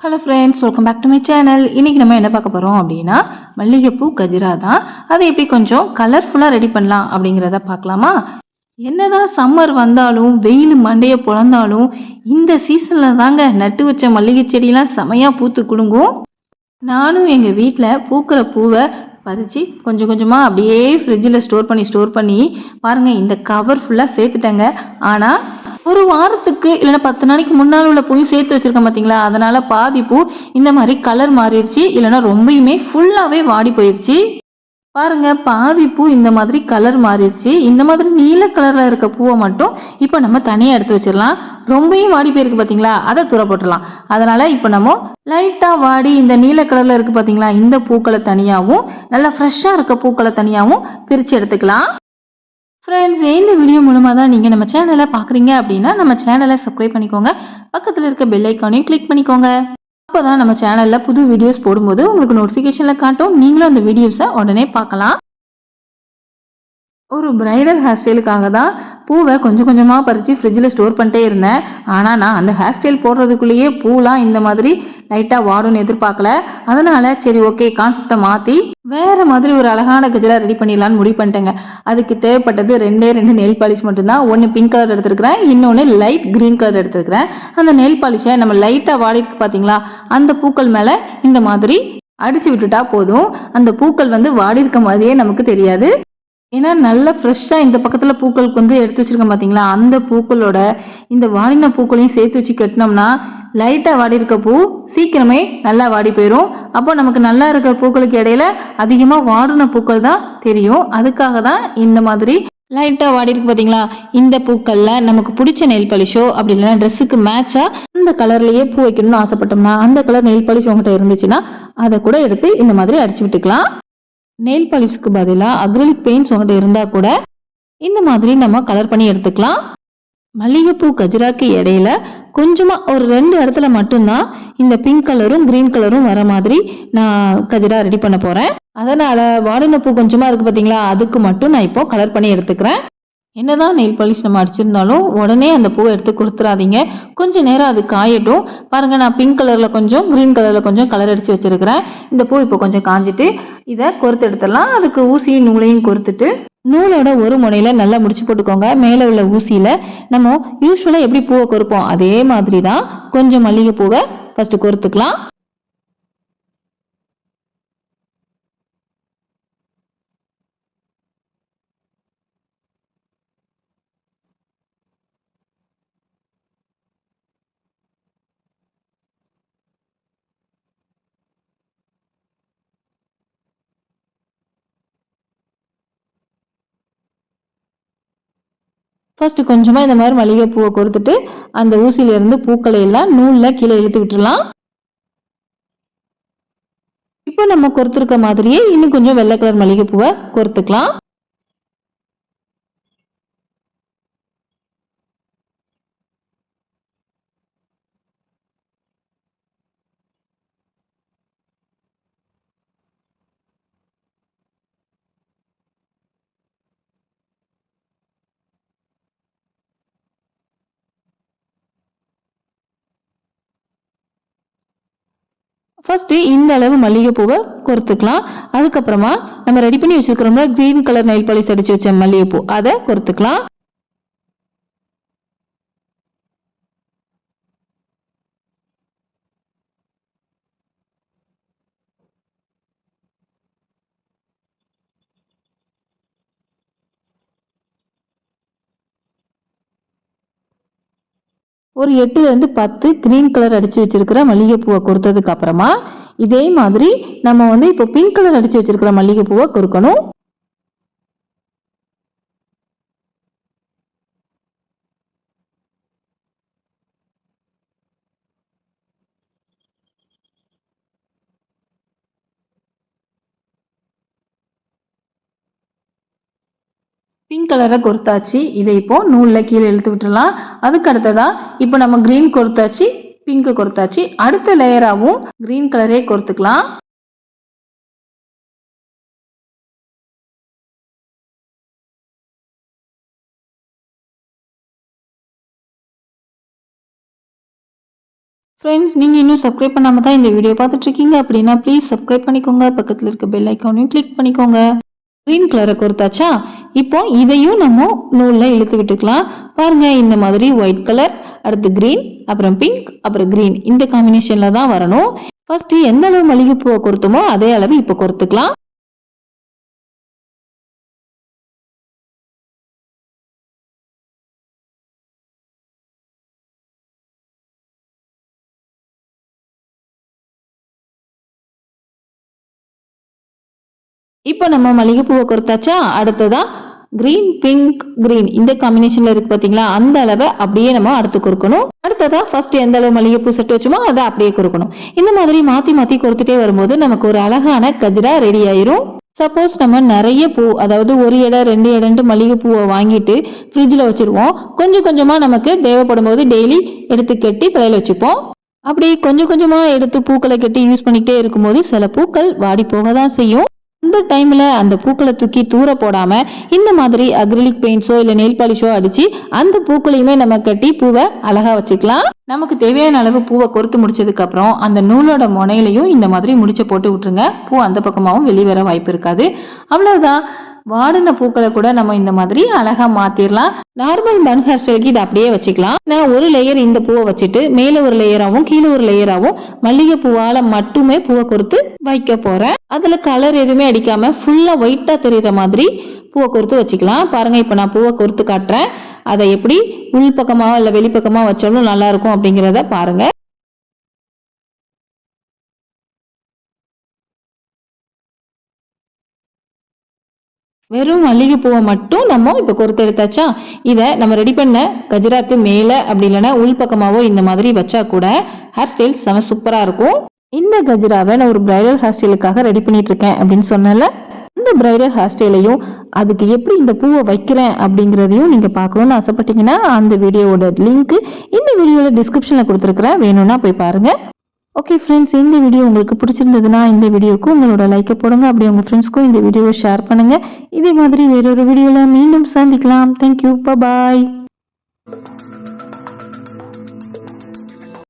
Hello friends welcome back to my channel இன்றைக்கி நம்ம என்ன பார்க்க போகிறோம் அப்படின்னா மல்லிகைப்பூ கஜிரா தான் அதை எப்படி கொஞ்சம் கலர்ஃபுல்லாக ரெடி பண்ணலாம் அப்படிங்கிறத பார்க்கலாமா? என்னதான் சம்மர் வந்தாலும் வெயில் மண்டையை பிறந்தாலும் இந்த சீசனில் தாங்க நட்டு வச்ச மல்லிகை செடியெலாம் செமையாக பூத்து குடுங்கும் நானும் எங்கள் வீட்டில் பூக்கிற பூவை பறித்து கொஞ்சம் கொஞ்சமாக அப்படியே ஃப்ரிட்ஜில் ஸ்டோர் பண்ணி ஸ்டோர் பண்ணி பாருங்கள் இந்த கவர் ஃபுல்லாக சேர்த்துட்டேங்க. ஆனால் ஒரு வாரத்துக்கு இல்லைன்னா பத்து நாளைக்கு முன்னால் உள்ள பூயும் சேர்த்து வச்சுருக்கேன் பார்த்தீங்களா அதனால் பாதி பூ இந்த மாதிரி கலர் மாறிடுச்சு. இல்லைன்னா ரொம்பயுமே ஃபுல்லாகவே வாடி போயிடுச்சு பாருங்க பாதி பூ இந்த மாதிரி கலர் மாறிடுச்சு. இந்த மாதிரி நீல கலரில் இருக்க பூவை மட்டும் இப்போ நம்ம தனியாக எடுத்து வச்சிடலாம். ரொம்பவும் வாடி போயிருக்கு பார்த்தீங்களா அதை தூர போட்டுடலாம். அதனால் இப்போ நம்ம லைட்டாக வாடி இந்த நீல கலரில் இருக்குது பார்த்தீங்களா இந்த பூக்களை தனியாகவும் நல்லா ஃப்ரெஷ்ஷாக இருக்க பூக்களை தனியாகவும் பிரித்து எடுத்துக்கலாம். ஃப்ரெண்ட்ஸ் இந்த வீடியோ மூலமாக தான் நீங்கள் நம்ம சேனலை பார்க்குறீங்க அப்படின்னா நம்ம சேனலை சப்ஸ்கிரைப் பண்ணிக்கோங்க. பக்கத்தில் இருக்க பெல் ஐக்கானையும் கிளிக் பண்ணிக்கோங்க. அப்போ தான் நம்ம சேனலில் புது வீடியோஸ் போடும்போது உங்களுக்கு நோட்டிஃபிகேஷனில் காட்டும். நீங்களும் அந்த வீடியோஸை உடனே பார்க்கலாம். ஒரு பிரைடல் ஹேர் ஸ்டைலுக்காக தான் பூவை கொஞ்சம் கொஞ்சமாக பறித்து ஃப்ரிட்ஜில் ஸ்டோர் பண்ணிட்டே இருந்தேன். ஆனால் நான் அந்த ஹேர் ஸ்டைல் போடுறதுக்குள்ளேயே பூலாம் இந்த மாதிரி லைட்டாக வாடும்னு எதிர்பார்க்கல. அதனால் சரி ஓகே கான்செப்டை மாற்றி வேறு மாதிரி ஒரு அழகான கஜலா ரெடி பண்ணிடலான்னு முடிவு பண்ணிட்டேங்க. அதுக்கு தேவைப்பட்டது ரெண்டே ரெண்டு நெல் பாலிஷ் மட்டும்தான். ஒன்று பிங்க் கலர் எடுத்துருக்கிறேன் இன்னொன்று லைட் க்ரீன் கலர் எடுத்துருக்கிறேன். அந்த நெல் பாலிஷை நம்ம லைட்டாக வாடிட்டு பார்த்தீங்களா அந்த பூக்கள் மேலே இந்த மாதிரி அடிச்சு விட்டுட்டா போதும். அந்த பூக்கள் வந்து வாடி இருக்க மாதிரியே நமக்கு தெரியாது. ஏன்னா நல்ல ஃப்ரெஷ்ஷாக இந்த பக்கத்தில் பூக்களுக்கு வந்து எடுத்து வச்சுருக்கேன் பார்த்தீங்களா அந்த பூக்களோட இந்த வாடின பூக்களையும் சேர்த்து வச்சு கட்டினோம்னா லைட்டாக வாடி இருக்க பூ சீக்கிரமே நல்லா வாடி போயிடும் அப்போ நமக்கு நல்லா இருக்கிற பூக்களுக்கு இடையில அதிகமாக வாடின பூக்கள் தான் தெரியும். அதுக்காக தான் இந்த மாதிரி லைட்டாக வாடி இருக்கு பார்த்தீங்களா இந்த பூக்களில் நமக்கு பிடிச்ச நெல் பாலிஷோ அப்படி இல்லைன்னா ட்ரெஸ்ஸுக்கு மேட்சாக அந்த கலர்லேயே பூ வைக்கணும்னு ஆசைப்பட்டோம்னா அந்த கலர் நெல் பாலிஷ் உங்கள்கிட்ட இருந்துச்சுன்னா அதை கூட எடுத்து இந்த மாதிரி அடிச்சு விட்டுக்கலாம். நெயில் பாலிஷ்க்கு பதிலாக அக்ரலிக் பெயிண்ட்ஸ் உங்கள்கிட்ட இருந்தால் கூட இந்த மாதிரி நம்ம கலர் பண்ணி எடுத்துக்கலாம். மல்லிகைப்பூ கஜராக்கு இடையில கொஞ்சமாக ஒரு ரெண்டு இடத்துல மட்டும்தான் இந்த பிங்க் கலரும் க்ரீன் கலரும் வர மாதிரி நான் கஜரா ரெடி பண்ண போகிறேன் அதனால் வாடின பூ கொஞ்சமாக இருக்குது பார்த்தீங்களா அதுக்கு மட்டும் நான் இப்போ கலர் பண்ணி எடுத்துக்கிறேன். என்னதான் நெயில் பாலிஷ் நம்ம அடிச்சிருந்தாலும் உடனே அந்த பூவை எடுத்து கொடுத்துடாதீங்க கொஞ்சம் நேரம் அது காயட்டும். பாருங்க நான் பிங்க் கலரில் கொஞ்சம் க்ரீன் கலரில் கொஞ்சம் கலர் அடித்து வச்சிருக்கிறேன். இந்த பூ இப்போ கொஞ்சம் காஞ்சிட்டு இதை கொறுத்து எடுத்துடலாம். அதுக்கு ஊசியும் நூலையும் கொறுத்துட்டு நூலோட ஒரு முனையில் நல்லா முடிச்சு போட்டுக்கோங்க. மேலே உள்ள ஊசியில் நம்ம யூஸ்வலாக எப்படி பூவை கொறுப்போம்? அதே மாதிரி தான் கொஞ்சம் மல்லிகை பூவை ஃபஸ்ட்டு கொறுத்துக்கலாம். ஃபர்ஸ்ட் கொஞ்சமாக இந்த மாதிரி மல்லிகை பூவை கொடுத்துட்டு அந்த ஊசியிலேருந்து பூக்களை எல்லாம் நூலில் கீழே இழுத்து விட்டுடலாம் இப்போ நம்ம கொறுத்துருக்க மாதிரியே இன்னும் கொஞ்சம் வெள்ளை கலர் மல்லிகை பூவை கொறுத்துக்கலாம் ஃபர்ஸ்ட் இந்த அளவு மல்லிகைப்பூவை கொறுத்துக்கலாம் அதுக்கப்புறமா நம்ம ரெடி பண்ணி வச்சிருக்கிறோம்ல கிரீன் கலர் நெயில் பாலிஸ் அடிச்சு வச்ச மல்லிகைப்பூ அதை கொறுத்துக்கலாம் ஒரு எட்டுலேருந்து பத்து க்ரீன் கலர் அடித்து வச்சுருக்கிற மல்லிகைப்பூவை கொடுத்ததுக்கு அப்புறமா இதே மாதிரி நம்ம வந்து இப்போ பிங்க் கலர் அடித்து வச்சுருக்கிற மல்லிகைப்பூவை கொடுக்கணும். பிங்க் கலரை கொடுத்தாச்சு. இதை இப்போ நூலில் கீழே இழுத்து விட்டுடலாம். அதுக்கு அடுத்ததாக இப்போ நம்ம க்ரீன் கொடுத்தாச்சு பிங்க் கொடுத்தாச்சு. அடுத்த லேயராகவும் க்ரீன் கலரே கொடுத்துக்கலாம். ஃப்ரெண்ட்ஸ் நீங்கள் இன்னும் சப்ஸ்கிரைப் பண்ணாமல் தான் இந்த வீடியோ பார்த்துட்ருக்கீங்க. அப்படின்னா ப்ளீஸ் சப்ஸ்கிரைப் பண்ணிக்கோங்க. பக்கத்தில் இருக்க பெல் ஐக்கானையும் கிளிக் பண்ணிக்கோங்க. க்ரீன் கலரை கொடுத்தாச்சா? இப்போ இதையும் நம்ம நூலில் இழுத்து விட்டுக்கலாம் பாருங்க இந்த மாதிரி ஒயிட் கலர் அடுத்து கிரீன் அப்புறம் பிங்க் அப்புறம் கிரீன் இந்த காம்பினேஷனில் தான் வரணும். ஃபர்ஸ்ட் எந்த அளவு மல்லிகைப்பூவை கொடுத்தோமோ அதே அளவு இப்போ கொடுத்துக்கலாம் இப்போ நம்ம மல்லிகைப்பூவை கொடுத்தாச்சா? அடுத்ததா கிரீன் பிங்க் கிரீன் இந்த காம்பினேஷன்ல இருக்கு பாத்தீங்களா? அந்த அளவை அப்படியே நம்ம அடுத்து கொடுக்கணும். அடுத்ததா ஃபர்ஸ்ட் எந்த அளவு மல்லிகைப்பூ செட்டு வச்சோமோ அதை அப்படியே கொடுக்கணும். இந்த மாதிரி மாத்தி மாத்தி கொடுத்துட்டே வரும்போது நமக்கு ஒரு அழகான கஜ்ரா ரெடி ஆயிரும். சப்போஸ் நம்ம நிறைய பூ அதாவது ஒரு இடம் ரெண்டு இடம்ட்டு மளிகைப்பூவை வாங்கிட்டு ஃப்ரிட்ஜில் வச்சிருவோம். கொஞ்சம் கொஞ்சமாக நமக்கு தேவைப்படும் போது டெய்லி எடுத்து கட்டி தலையில் வச்சுப்போம். அப்படி கொஞ்சம் கொஞ்சமாக எடுத்து பூக்களை கட்டி யூஸ் பண்ணிக்கிட்டே இருக்கும்போது சில பூக்கள் வாடி போக தான் செய்யும். அந்த டைமில் அந்த பூக்களை தூக்கி தூர போடாமல் இந்த மாதிரி அக்ரிலிக் பெயிண்ட்ஸோ இல்லை நெயில் பாலிஷோ அடித்து அந்த பூக்களையுமே நம்ம கட்டி பூவை அழகா வச்சுக்கலாம். நமக்கு தேவையான அளவு பூவை கொறுத்து முடிச்சதுக்கப்புறம் அந்த நூலோட முனையிலையும் இந்த மாதிரி முடிச்ச போட்டு விட்டுருங்க. பூ அந்த பக்கமாகவும் வெளிவர வாய்ப்பு இருக்காது. அவ்வளோதான் வாடின பூக்களை கூட நம்ம இந்த மாதிரி அழகா மாத்திரலாம். நார்மல் பன் ஹேர் ஸ்டைலுக்கு இதை அப்படியே வச்சுக்கலாம். நான் ஒரு லேயர் இந்த பூவை வச்சுட்டு மேல ஒரு லேயராகவும் கீழே ஒரு லேயராகவும் மல்லிகை பூவால மட்டுமே பூவை கொடுத்து வைக்க போறேன். அதுல கலர் எதுவுமே அடிக்காம ஃபுல்லா ஒயிட்டா தெரியுற மாதிரி பூவை கொடுத்து வச்சுக்கலாம். பாருங்க இப்போ நான் பூவை கொடுத்து காட்டுறேன். அதை எப்படி உள் பக்கமாக இல்லை வெளிப்பக்கமாக வச்சாலும் நல்லா இருக்கும் அப்படிங்கிறத பாருங்க. வெறும் மல்லிகைப்பூவை மட்டும் நம்ம இப்போ கொறுத்து எடுத்தாச்சா? இதை நம்ம ரெடி பண்ண கஜராக்கு மேலே அப்படி இல்லைன்னா உள்பக்கமாகவோ இந்த மாதிரி வச்சா கூட ஹேர் ஸ்டைல் செம சூப்பராக இருக்கும். இந்த கஜராவை நான் ஒரு பிரைடல் ஹேர் ஸ்டைலுக்காக ரெடி பண்ணிட்டு இருக்கேன் அப்படின்னு சொன்னல இந்த பிரைடல் ஹேர் ஸ்டைலையும் அதுக்கு எப்படி இந்த பூவை வைக்கிறேன் அப்படிங்கிறதையும் நீங்கள் பார்க்கணும்னு ஆசைப்பட்டீங்கன்னா அந்த வீடியோவோட லிங்க் இந்த வீடியோட டிஸ்கிரிப்ஷனில் கொடுத்துருக்குறேன். வேணும்னா போய் பாருங்கள் ஓகே ஃப்ரெண்ட்ஸ் இந்த வீடியோ உங்களுக்கு பிடிச்சிருந்ததுன்னா இந்த வீடியோக்கு உங்களோட லைக்கை போடுங்க. அப்படி உங்கள் ஃப்ரெண்ட்ஸ்க்கும் இந்த வீடியோவை ஷேர் பண்ணுங்கள் இதே மாதிரி வேறொரு வீடியோவில் மீண்டும் சந்திக்கலாம். Thank you bye